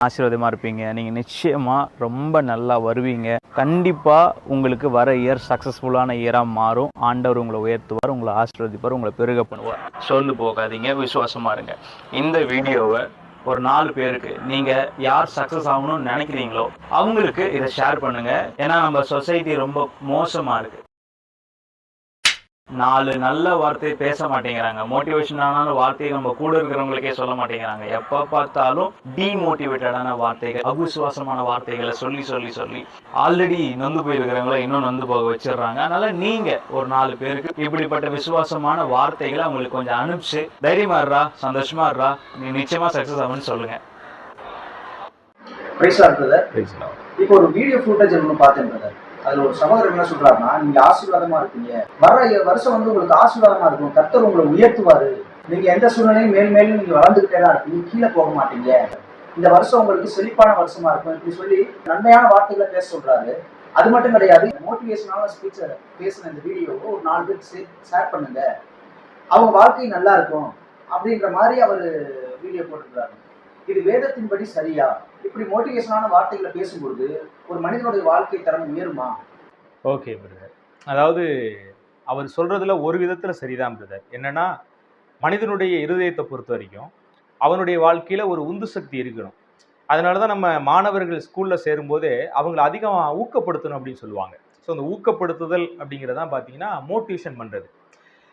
ஆசீர்வாதமாக இருப்பீங்க. நீங்கள் நிச்சயமாக ரொம்ப நல்லா வருவீங்க. கண்டிப்பாக உங்களுக்கு வர இயர் சக்ஸஸ்ஃபுல்லான இயராக மாறும். ஆண்டவர் உங்களை உயர்த்துவார் உங்களை ஆசீர்வதிப்பார் உங்களை பெருக பண்ணுவார் சோர்ந்து போகாதீங்க விசுவாசமாக இருங்க. இந்த வீடியோவை ஒரு நாலு பேருக்கு நீங்க யார் சக்ஸஸ் ஆகணும்னு நினைக்கிறீங்களோ அவங்களுக்கு இதை ஷேர் பண்ணுங்க. ஏன்னா நம்ம சொசைட்டி ரொம்ப மோசமா இருக்கு. நாலு நல்ல வார்த்தையை பேச மாட்டேங்கிறாங்க. மோட்டிவேஷனான வார்த்தையை நம்ம கூட இருக்கிறவங்களுக்கே சொல்ல மாட்டேங்கிறாங்க. எப்போ பார்த்தாலும் டிமோட்டிவேட்டடான வார்த்தைகள் அவிசுவாசமான வார்த்தைகளை சொல்லி சொல்லி சொல்லி ஆல்ரெடி நொந்து போயிருக்கிறவங்கள இன்னும் நொந்து போக வச்சிடுறாங்க. அதனால நீங்க ஒரு நாலு பேருக்கு இப்படிப்பட்ட விசுவாசமான வார்த்தைகளை அவங்களுக்கு கொஞ்சம் அனுப்பிச்சு தைரியமா இருடா சந்தோஷமா இருடா நீ நிச்சயமா சக்சஸ் ஆகும்னு சொல்லுங்க. இப்போ ஒரு வீடியோ ஃபுட்டேஜ் ஒன்று பார்த்தேன் brother. அதுல ஒரு சகோதரர் என்ன சொல்றாருன்னா நீங்க ஆசீர்வாதமா இருப்பீங்க. வர வருஷம் வந்து உங்களுக்கு ஆசீர்வாதமா இருக்கும். கர்த்தர் உங்களை உயர்த்துவாரு. நீங்க எந்த சூழ்நிலையும் மேல் மேலும் நீங்க வளர்ந்துகிட்டே தான் இருப்பீங்க. கீழே போக மாட்டீங்க. இந்த வருஷம் உங்களுக்கு செழிப்பான வருஷமா இருக்கும். இப்படி சொல்லி நன்மையான வார்த்தைகளை பேச சொல்றாரு. அது மட்டும் கிடையாது மோட்டிவேஷனான ஸ்பீச்சை பேசின இந்த வீடியோவை ஒரு நாலு பேருக்கு ஷேர் பண்ணுங்க. அவங்க வாழ்க்கை நல்லா இருக்கும் அப்படின்ற மாதிரி அவர் வீடியோ போட்டிருக்கிறாரு. இது வேதத்தின்படி சரியா? இப்படி மோட்டிவேஷனான வார்த்தைகளை பேசும்பொழுது ஒரு மனிதனுடைய வாழ்க்கை தரம் உயருமா? ஓகே பிரதர் அதாவது அவர் சொல்கிறதுல ஒரு விதத்தில் சரிதான் பிரதர் என்னன்னா மனிதனுடைய இருதயத்தை பொறுத்த வரைக்கும் அவனுடைய வாழ்க்கையில் ஒரு உந்து சக்தி இருக்கணும். அதனால தான் நம்ம மாணவர்கள் ஸ்கூலில் சேரும்போதே அவங்களை அதிகம் ஊக்கப்படுத்தணும் அப்படின்னு சொல்லுவாங்க. ஸோ அந்த ஊக்கப்படுத்துதல் அப்படிங்கிறதான் பார்த்தீங்கன்னா மோட்டிவேஷன் பண்ணுறது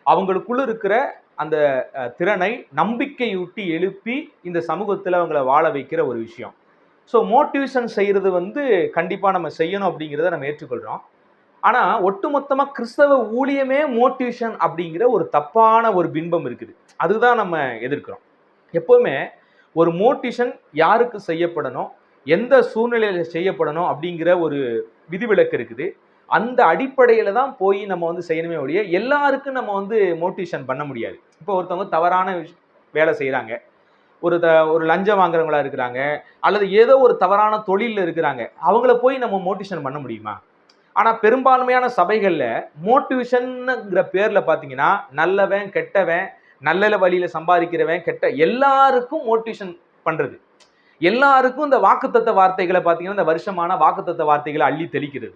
அவங்களுக்குள்ள இருக்கிற அந்த திறனை நம்பிக்கையூட்டி எழுப்பி இந்த சமூகத்தில் அவங்கள வாழ வைக்கிற ஒரு விஷயம். ஸோ மோட்டிவேஷன் செய்கிறது வந்து கண்டிப்பாக நம்ம செய்யணும் அப்படிங்கிறத நம்ம ஏற்றுக்கொள்கிறோம் ஆனால் ஒட்டுமொத்தமாக கிறிஸ்தவ ஊழியமே மோட்டிவேஷன் அப்படிங்கிற ஒரு தப்பான ஒரு பின்பம் இருக்குது. அதுதான் நம்ம எதிர்க்கிறோம். எப்போவுமே ஒரு மோட்டிவேஷன் யாருக்கு செய்யப்படணும் எந்த சூழ்நிலையில் செய்யப்படணும் அப்படிங்கிற ஒரு விதிவிலக்கு இருக்குது. அந்த அடிப்படையில் தான் போய் நம்ம வந்து செய்யணுமே ஒழிய எல்லாருக்கும் நம்ம வந்து மோட்டிவேஷன் பண்ண முடியாது. இப்போ ஒருத்தவங்க தவறான வேலை செய்கிறாங்க ஒரு த ஒரு லஞ்சம் வாங்குறவங்களா இருக்கிறாங்க அல்லது ஏதோ ஒரு தவறான தொழிலில் இருக்கிறாங்க அவங்கள போய் நம்ம மோட்டிவேஷன் பண்ண முடியுமா? ஆனால் பெரும்பான்மையான சபைகளில் மோட்டிவேஷனுங்கிற பேரில் பார்த்தீங்கன்னா நல்லவன் கெட்டவன் நல்ல வழியில் சம்பாதிக்கிறவன் கெட்ட எல்லாருக்கும் மோட்டிவேஷன் பண்ணுறது எல்லாருக்கும் இந்த வாக்குத்தத்த வார்த்தைகளை பார்த்தீங்கன்னா இந்த வருஷமான வாக்குத்தத்த வார்த்தைகளை அள்ளி தெளிக்கிறது.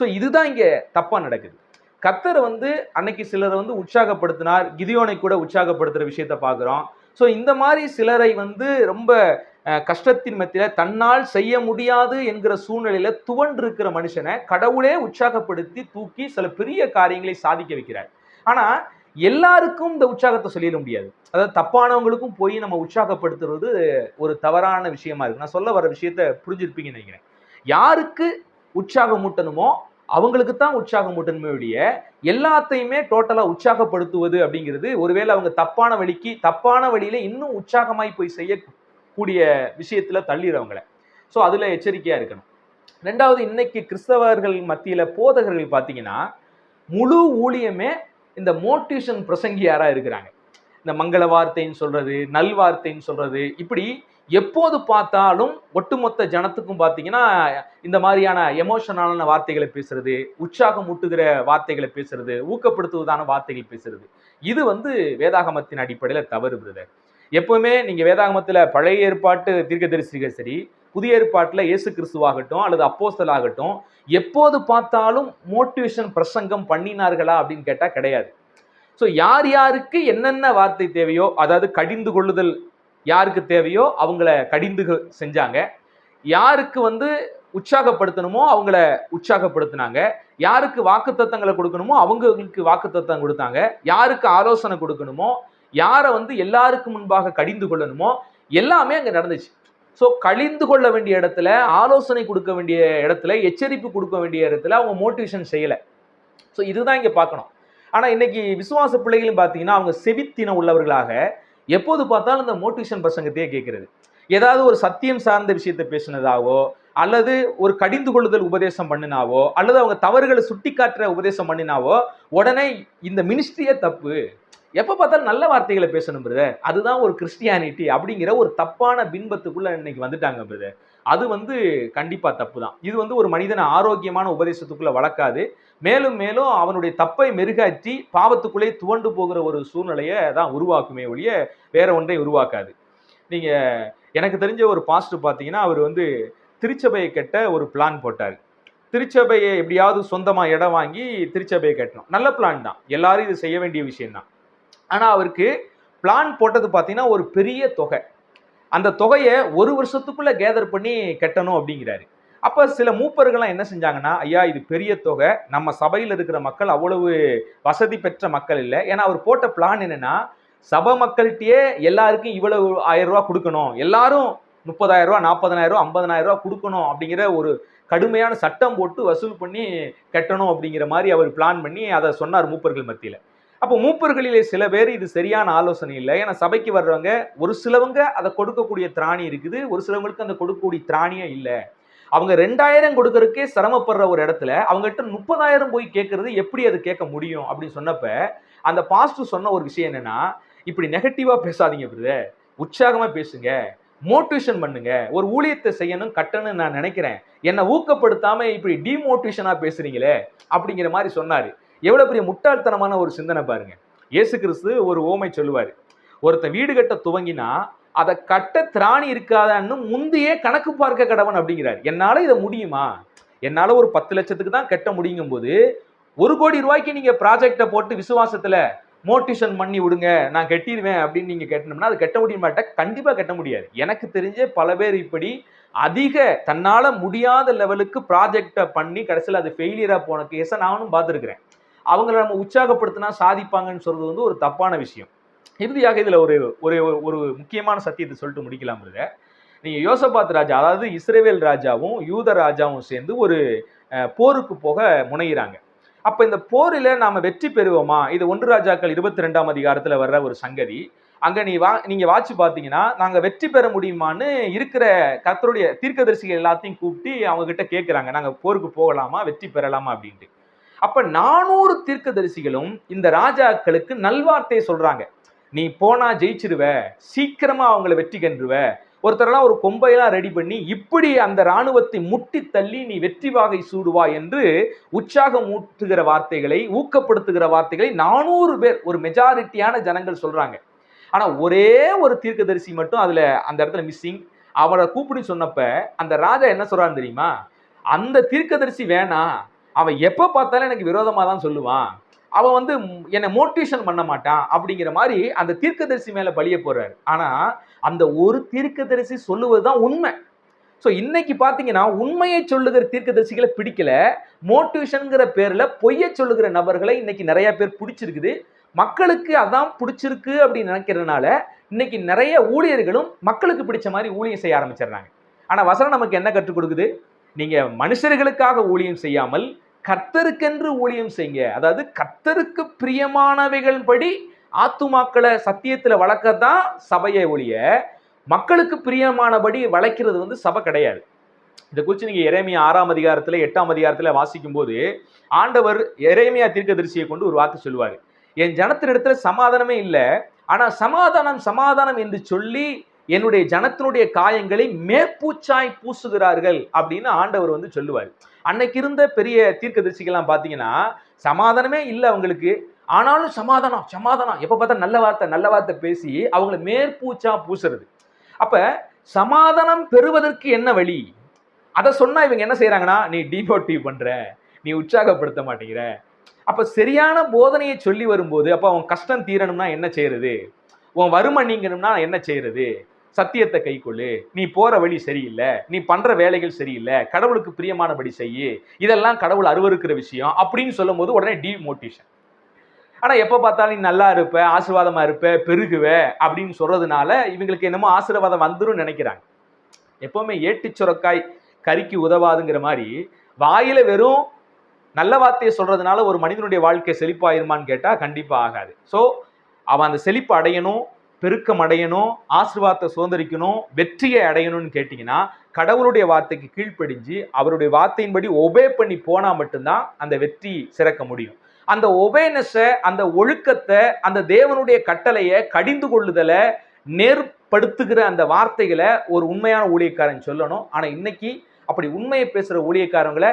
ஸோ இதுதான் இங்கே தப்பாக நடக்குது. கத்தர் வந்து அன்னைக்கு சிலரை வந்து உற்சாகப்படுத்தினார் கிதியோனை கூட உற்சாகப்படுத்துகிற விஷயத்த பார்க்குறோம் ஸோ இந்த மாதிரி சிலரை வந்து ரொம்ப கஷ்டத்தின் மத்தியில் தன்னால் செய்ய முடியாது என்கிற சூழ்நிலையில் துவண்டிருக்கிற மனுஷனை கடவுளே உற்சாகப்படுத்தி தூக்கி சில பெரிய காரியங்களை சாதிக்க வைக்கிறார். ஆனால் எல்லாருக்கும் இந்த உற்சாகத்தை சொல்லிட முடியாது. அதாவது தப்பானவங்களுக்கும் போய் நம்ம உற்சாகப்படுத்துறது ஒரு தவறான விஷயமா இருக்கு. நான் சொல்ல வர விஷயத்த புரிஞ்சிருப்பீங்கன்னு நினைக்கிறேன். யாருக்கு உற்சாகம் மூட்டணுமோ அவங்களுக்கு தான் உற்சாகமூட்டணுமே ஒழிய எல்லாத்தையுமே டோட்டலாக உற்சாகப்படுத்துவது அப்படிங்கிறது ஒருவேளை அவங்க தப்பான வழிக்கு தப்பான வழியில இன்னும் உற்சாகமாய் போய் செய்யக்கூடிய விஷயத்துல தள்ளிடுறவங்கள. ஸோ அதுல எச்சரிக்கையா இருக்கணும். ரெண்டாவது இன்னைக்கு கிறிஸ்தவர்கள் மத்தியில போதகர்கள் பார்த்தீங்கன்னா முழு ஊழியமே இந்த மோட்டிவேஷன் பிரசங்கியாரா இருக்கிறாங்க. இந்த மங்கள வார்த்தைன்னு சொல்றது நல்வார்த்தைன்னு சொல்றது இப்படி எப்போது பார்த்தாலும் ஒட்டுமொத்த ஜனத்துக்கும் பார்த்தீங்கன்னா இந்த மாதிரியான எமோஷனலான வார்த்தைகளை பேசுறது உற்சாகம் ஊட்டுகிற வார்த்தைகளை பேசுறது ஊக்கப்படுத்துவதான வார்த்தைகள் பேசுறது இது வந்து வேதாகமத்தின் அடிப்படையில் தவறு பிரதர் எப்பவுமே நீங்க வேதாகமத்தில் பழைய ஏற்பாட்டு தீர்க்கதரிசிகள் சரி புதிய ஏற்பாட்டில் இயேசு கிறிஸ்துவாகட்டும் அல்லது அப்போஸ்தல் ஆகட்டும் எப்போது பார்த்தாலும் மோட்டிவேஷன் பிரசங்கம் பண்ணினார்களா அப்படின்னு கேட்டால் கிடையாது. ஸோ யார் யாருக்கு என்னென்ன வார்த்தை தேவையோ அதாவது கடிந்து கொள்ளுதல் யாருக்கு தேவையோ அவங்கள கடிந்து செஞ்சாங்க. யாருக்கு வந்து உற்சாகப்படுத்தணுமோ அவங்கள உற்சாகப்படுத்தினாங்க. யாருக்கு வாக்குத்தத்தங்களை கொடுக்கணுமோ அவங்களுக்கு வாக்குத்தத்தம் கொடுத்தாங்க. யாருக்கு ஆலோசனை கொடுக்கணுமோ யாரை வந்து எல்லாருக்கு முன்பாக கடிந்து கொள்ளணுமோ எல்லாமே அங்கே நடந்துச்சு. ஸோ கழிந்து கொள்ள வேண்டிய இடத்துல ஆலோசனை கொடுக்க வேண்டிய இடத்துல எச்சரிப்பு கொடுக்க வேண்டிய இடத்துல அவங்க மோட்டிவேஷன் செய்யலை. ஸோ இதுதான் இங்கே பார்க்கணும். ஆனால் இன்னைக்கு விசுவாச பிள்ளைகளும் பார்த்தீங்கன்னா அவங்க செவித்தினம் உள்ளவர்களாக எப்போது பார்த்தாலும் இந்த மோட்டிவேஷன் பிரசங்கத்தையே கேட்கறது. ஏதாவது ஒரு சத்தியம் சார்ந்த விஷயத்தை பேசினதாவோ அல்லது ஒரு கடிந்து கொள்ளுதல் உபதேசம் பண்ணினாவோ அல்லது அவங்க தவறுகளை சுட்டி காட்டுற உபதேசம் பண்ணினாவோ உடனே இந்த மினிஸ்ட்ரியே தப்பு. எப்போ பார்த்தாலும் நல்ல வார்த்தைகளை பேசணும் பிரதர் அதுதான் ஒரு கிறிஸ்டியானிட்டி அப்படிங்கிற ஒரு தப்பான பின்பத்துக்குள்ள இன்னைக்கு வந்துட்டாங்க பிரதர் அது வந்து கண்டிப்பா தப்பு தான் இது வந்து ஒரு மனிதனை ஆரோக்கியமான உபதேசத்துக்குள்ள வளர்க்காது. மேலும் மேலும் அவனுடைய தப்பை மெருகாற்றி பாவத்துக்குள்ளே துவண்டு போகிற ஒரு சூழ்நிலையை தான் உருவாக்குமே ஒழிய வேற ஒன்றை உருவாக்காது. நீங்க எனக்கு தெரிஞ்ச ஒரு பாஸ்ட் பார்த்தீங்கன்னா அவர் வந்து திருச்சபையை கட்ட ஒரு பிளான் போட்டார். திருச்சபையை எப்படியாவது சொந்தமாக இடம் வாங்கி திருச்சபையை கட்டணும். நல்ல பிளான் தான். எல்லாரும் இது செய்ய வேண்டிய விஷயம்தான். ஆனால் அவருக்கு பிளான் போட்டது பார்த்தீங்கன்னா ஒரு பெரிய தொகை. அந்த தொகையை ஒரு வருஷத்துக்குள்ள கேதர் பண்ணி கட்டணும் அப்படிங்கிறாரு. அப்ப சில மூப்பர்கள்லாம் என்ன செஞ்சாங்கன்னா ஐயா இது பெரிய தொகை. நம்ம சபையில் இருக்கிற மக்கள் அவ்வளவு வசதி பெற்ற மக்கள் இல்லை. ஏன்னா அவர் போட்ட பிளான் என்னன்னா சபை மக்கள்கிட்டயே எல்லாருக்கும் இவ்வளவு ஆயிரம் ரூபா கொடுக்கணும். எல்லாரும் முப்பதாயிரம் ரூபா நாற்பதனாயிரம் ரூபா ஐம்பதனாயிரம் ரூபா கொடுக்கணும் அப்படிங்கிற ஒரு கடுமையான சட்டம் போட்டு வசூல் பண்ணி கட்டணும் அப்படிங்கிற மாதிரி அவர் பிளான் பண்ணி அதை சொன்னார் மூப்பர்கள் மத்தியில். அப்போ மூப்பர்களிலே சில பேர் இது சரியான ஆலோசனை இல்லை. ஏன்னா சபைக்கு வர்றவங்க ஒரு சிலவங்க அதை கொடுக்கக்கூடிய திராணி இருக்குது. ஒரு சிலவங்களுக்கு அந்த கொடுக்கக்கூடிய திராணியே இல்லை. அவங்க ரெண்டாயிரம் கொடுக்கறதுக்கே சிரமப்படுற ஒரு இடத்துல அவங்ககிட்ட முப்பதாயிரம் போய் கேட்கறது எப்படி அது கேட்க முடியும் அப்படின்னு சொன்னப்ப அந்த பாஸ்டர் சொன்ன ஒரு விஷயம் என்னன்னா இப்படி நெகட்டிவா பேசாதீங்க பிரதர் உற்சாகமா பேசுங்க. மோட்டிவேஷன் பண்ணுங்க. ஒரு ஊழியத்தை செய்யணும் கட்டணும்னு நான் நினைக்கிறேன். என்னை ஊக்கப்படுத்தாம இப்படி டிமோட்டிவேஷனா பேசுறீங்களே அப்படிங்கிற மாதிரி சொன்னாரு. எவ்வளோ பெரிய முட்டாள்தனமான ஒரு சிந்தனை பாருங்க. இயேசு கிறிஸ்து ஒரு ஓமை சொல்லுவார். ஒருத்தன் வீடு கட்ட துவங்கினா அதை கட்ட திராணி இருக்காதான்னு முந்தையே கணக்கு பார்க்க கடவன் அப்படிங்கிறார். என்னால் இதை முடியுமா? என்னால் ஒரு பத்து லட்சத்துக்கு தான் கட்ட முடியுங்கும் போது ஒரு கோடி ரூபாய்க்கு நீங்கள் ப்ராஜெக்டை போட்டு விசுவாசத்தில் மோட்டிவேஷன் பண்ணி விடுங்க நான் கட்டிடுவேன் அப்படின்னு நீங்கள் கட்டணும்னா அது கட்ட முடிய மாட்டேன் கண்டிப்பாக கட்ட முடியாது. எனக்கு தெரிஞ்ச பல பேர் இப்படி அதிக தன்னால் முடியாத லெவலுக்கு ப்ராஜெக்டை பண்ணி கடைசியில் அது ஃபெயிலியராக போன கேஸை நானும் பார்த்துருக்குறேன். அவங்கள நம்ம உற்சாகப்படுத்தினா சாதிப்பாங்கன்னு சொல்றது வந்து ஒரு தப்பான விஷயம். இறுதியாக இதில் ஒரு ஒரு ஒரு முக்கியமான சத்தியத்தை சொல்லிட்டு முடிக்கலாம் இருக்க நீங்கள் யோசபாத் ராஜா அதாவது இஸ்ரேவேல் ராஜாவும் யூத ராஜாவும் சேர்ந்து ஒரு போருக்கு போக முனைகிறாங்க அப்போ இந்த போரில் நாம் வெற்றி பெறுவோமா? இது ஒன்று ராஜாக்கள் இருபத்தி ரெண்டாம் அதிகாரத்தில் வர்ற ஒரு சங்கதி. அங்கே நீ வா நீங்கள் வாட்சி பார்த்தீங்கன்னா நாங்கள் வெற்றி பெற முடியுமான்னு இருக்கிற கத்தருடைய தீர்க்கதரிசிகள் எல்லாத்தையும் கூப்பிட்டு அவங்க கிட்ட கேட்குறாங்க நாங்கள் போருக்கு போகலாமா? வெற்றி பெறலாமா? அப்படின்ட்டு. அப்ப நானூறு தீர்க்கதரிசிகளும் இந்த ராஜாக்களுக்கு நல்வார்த்தையை சொல்றாங்க. நீ போனா ஜெயிச்சிருவ சீக்கிரமா அவங்கள வெற்றி கன்றுவ. ஒருத்தரெல்லாம் ஒரு கொம்பையெல்லாம் ரெடி பண்ணி இப்படி அந்த ராணுவத்தை முட்டி தள்ளி நீ வெற்றி வாகை சூடுவா என்று உற்சாகம் ஊட்டுகிற வார்த்தைகளை ஊக்கப்படுத்துகிற வார்த்தைகளை நானூறு பேர் ஒரு மெஜாரிட்டியான ஜனங்கள் சொல்றாங்க. ஆனா ஒரே ஒரு தீர்க்கதரிசி மட்டும் அதுல அந்த இடத்துல மிஸ்ஸிங் அவரை கூப்பிடி சொன்னப்ப அந்த ராஜா என்ன சொல்றான்னு தெரியுமா? அந்த தீர்க்கதரிசி வேணாம் அவன் எப்போ பார்த்தாலும் எனக்கு விரோதமாக தான் சொல்லுவான். அவன் வந்து என்னை மோட்டிவேஷன் பண்ண மாட்டான் அப்படிங்கிற மாதிரி அந்த தீர்க்கதரிசி மேலே பழிய போகிறார் ஆனால் அந்த ஒரு தீர்க்கதரிசி சொல்லுவது தான் உண்மை. ஸோ இன்னைக்கு பார்த்தீங்கன்னா உண்மையை சொல்லுகிற தீர்க்கதரிசிகளை பிடிக்கல. மோட்டிவேஷனுங்கிற பேரில் பொய்யை சொல்லுகிற நபர்களை இன்னைக்கு நிறைய பேர் பிடிச்சிருக்குது. மக்களுக்கு அதான் பிடிச்சிருக்கு அப்படின்னு நினைக்கிறதுனால இன்னைக்கு நிறைய ஊழியர்களும் மக்களுக்கு பிடிச்ச மாதிரி ஊழியம் செய்ய ஆரம்பிச்சிடுறாங்க. ஆனால் வசனம் நமக்கு என்ன கற்றுக் கொடுக்குது? நீங்கள் மனுஷர்களுக்காக ஊழியம் செய்யாமல் கர்த்தருக்கென்று ஊழியம் செய்யுங்க. அதாவது கர்த்தருக்கு பிரியமானவைகள் படி ஆத்துமாக்களை சத்தியத்தில் வளர்க்கத்தான் சபையை ஒழிய மக்களுக்கு பிரியமானபடி வளைக்கிறது வந்து சபை கிடையாது. இதை குறித்து நீங்கள் இறைமையா ஆறாம் அதிகாரத்தில் எட்டாம் அதிகாரத்தில் வாசிக்கும் போது ஆண்டவர் இறைமையா தீர்க்கதரிசியை கொண்டு ஒரு வார்த்தை சொல்லுவார். என் ஜனத்தினிடத்தில் சமாதானமே இல்லை. ஆனால் சமாதானம் சமாதானம் என்று சொல்லி என்னுடைய ஜனத்தினுடைய காயங்களை மேற்பூச்சாய் பூசுகிறார்கள் அப்படின்னு ஆண்டவர் வந்து சொல்லுவார். அன்னைக்கு இருந்த பெரிய தீர்க்கதரிசிகள்லாம் பார்த்தீங்கன்னா சமாதானமே இல்லை அவங்களுக்கு. ஆனாலும் சமாதானம் சமாதானம். எப்போ பார்த்தா நல்ல வார்த்தை நல்ல வார்த்தை பேசி அவங்கள மேற்பூச்சா பூசுறது. அப்போ சமாதானம் பெறுவதற்கு என்ன வழி? அதை சொன்னால் இவங்க என்ன செய்கிறாங்கன்னா நீ டிமோட்டிவ் பண்ணுற நீ உற்சாகப்படுத்த மாட்டேங்கிற. அப்போ சரியான போதனையை சொல்லி வரும்போது அப்போ அவன் கஷ்டம் தீரணும்னா என்ன செய்யறது உன் வறுமை நீங்கணும்னா என்ன செய்யறது சத்தியத்தை கைக்கொள்ளு நீ போற வழி சரியில்லை. நீ பண்ற வேலைகள் சரியில்லை. கடவுளுக்கு பிரியமானபடி செய்யு. இதெல்லாம் கடவுள் அருவருக்கிற விஷயம் அப்படின்னு சொல்லும் போது உடனே டிமோட்டிவேஷன் ஆனா எப்ப பார்த்தாலும் நீ நல்லா இருப்ப ஆசீர்வாதமா இருப்ப பெருகுவ அப்படின்னு சொல்றதுனால இவங்களுக்கு என்னமோ ஆசீர்வாதம் வந்துரும் நினைக்கிறாங்க. எப்பவுமே ஏட்டு சுரக்காய் கறிக்கு உதவாதுங்கிற மாதிரி வாயில வெறும் நல்ல வார்த்தையை சொல்றதுனால ஒரு மனிதனுடைய வாழ்க்கை செழிப்பாயிருமான்னு கேட்டா கண்டிப்பா ஆகாது. ஸோ அவன் அந்த செழிப்பு அடையணும் பெருக்கம் அடையணும் ஆசிர்வாதத்தை சுதந்திரிக்கணும் வெற்றியை அடையணும்னு கேட்டிங்கன்னா கடவுளுடைய வார்த்தைக்கு கீழ்ப்படிஞ்சு அவருடைய வார்த்தையின்படி ஒபே பண்ணி போனால் மட்டும்தான் அந்த வெற்றி சிறக்க முடியும். அந்த ஒபேனஸை அந்த ஒழுக்கத்தை அந்த தேவனுடைய கட்டளையை கடிந்து கொள்ளுதலை நேர்படுத்துகிற அந்த வார்த்தைகளை ஒரு உண்மையான ஊழியக்காரன் சொல்லணும். ஆனால் இன்னைக்கு அப்படி உண்மையை பேசுகிற ஊழியக்காரங்களை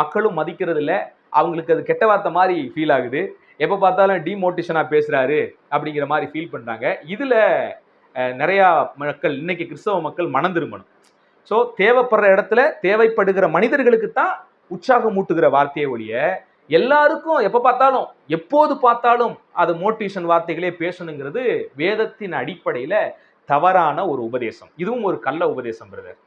மக்களும் மதிக்கிறதில்ல. அவங்களுக்கு அது கெட்ட வார்த்தை மாதிரி ஃபீல் ஆகுது. எப்போ பார்த்தாலும் டிமோட்டிவேஷனாக பேசுகிறாரு அப்படிங்கிற மாதிரி ஃபீல் பண்ணுறாங்க இதில் நிறையா மக்கள் இன்னைக்கு கிறிஸ்தவ மக்கள் மனம் திரும்பணும். ஸோ தேவைப்படுற இடத்துல தேவைப்படுகிற மனிதர்களுக்கு தான் உற்சாகம் ஊட்டுகிற வார்த்தையை ஒழிய எல்லாருக்கும் எப்போ பார்த்தாலும் எப்போது பார்த்தாலும் அது மோட்டிவேஷன் வார்த்தைகளே பேசணுங்கிறது வேதத்தின் அடிப்படையில் தவறான ஒரு உபதேசம். இதுவும் ஒரு கள்ள உபதேசம் பிரதர்